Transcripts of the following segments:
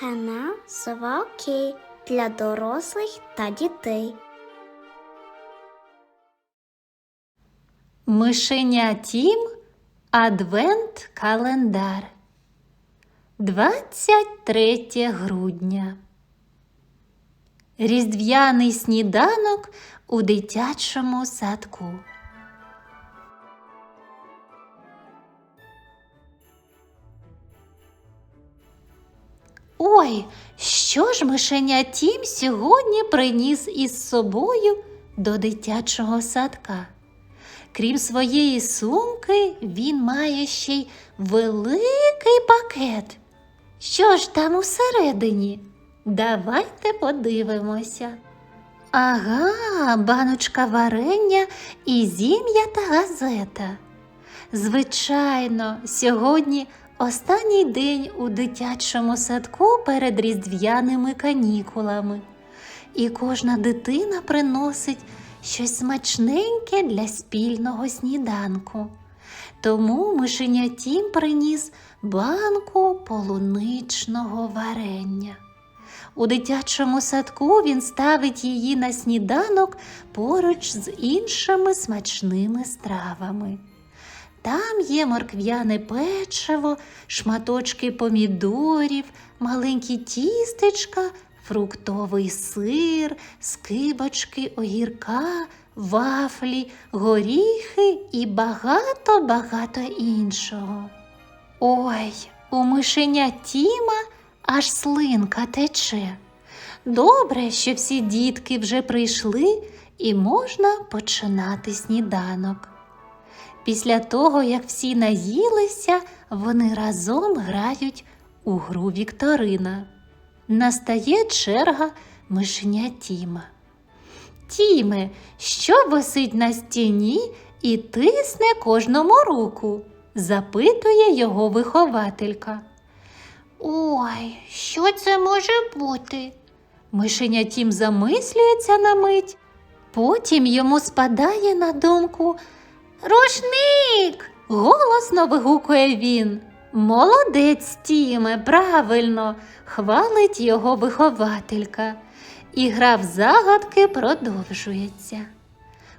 Канал Сова для дорослих та дітей. Мишеня Тім Адвент календар 23 грудня. Різдвяний сніданок у дитячому садку. Ой, що ж мишеня Тім сьогодні приніс із собою до дитячого садка? Крім своєї сумки, він має ще й великий пакет. Що ж там усередині? Давайте подивимося. Ага, баночка варення і зім'я та газета. Звичайно, сьогодні останній день у дитячому садку перед різдвяними канікулами. І кожна дитина приносить щось смачненьке для спільного сніданку. Тому мишеня Тім приніс банку полуничного варення. У дитячому садку він ставить її на сніданок поруч з іншими смачними стравами. Там є моркв'яне печиво, шматочки помідорів, маленькі тістечка, фруктовий сир, скибочки огірка, вафлі, горіхи і багато-багато іншого. Ой, у мишеня Тіма аж слинка тече. Добре, що всі дітки вже прийшли і можна починати сніданок. Після того, як всі наїлися, вони разом грають у гру Вікторина. Настає черга мишеня Тіма. Тіме, що висить на стіні і тисне кожному руку? запитує його вихователька. Ой, що це може бути? Мишеня Тім замислюється на мить, потім йому спадає на думку Рушник. голосно вигукує він. Молодець, Тіме, правильно, хвалить його вихователька. І гра в загадки продовжується.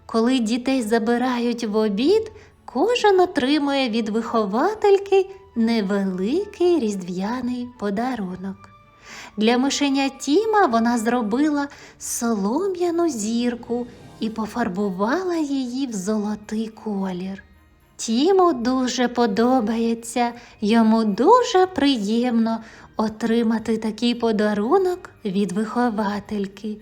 Коли дітей забирають в обід, кожен отримує від виховательки невеликий різдвяний подарунок. Для мишеня Тіма вона зробила солом'яну зірку і пофарбувала її в золотий колір. Тіму дуже подобається, йому дуже приємно отримати такий подарунок від виховательки.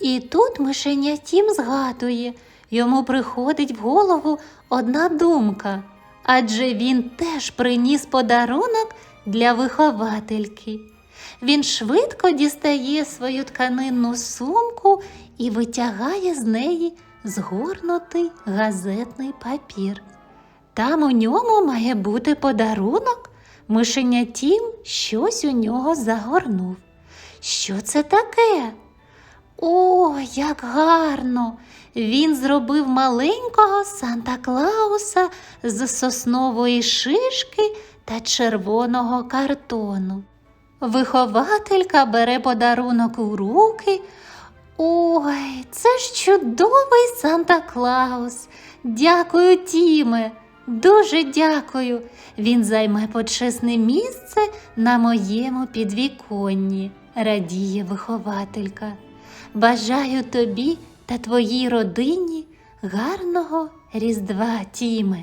І тут мишеня Тім згадує, йому приходить в голову одна думка, адже він теж приніс подарунок для виховательки. Він швидко дістає свою тканинну сумку і витягає з неї згорнутий газетний папір. Там у ньому має бути подарунок. Мишеня Тім щось у нього загорнув. Що це таке? О, як гарно! Він зробив маленького Санта Клауса з соснової шишки та червоного картону. Вихователька бере подарунок у руки. Ой, це ж чудовий Санта Клаус. Дякую, Тіме. Дуже дякую. Він займе почесне місце на моєму підвіконні, радіє вихователька. Бажаю тобі та твоїй родині гарного Різдва, Тіме.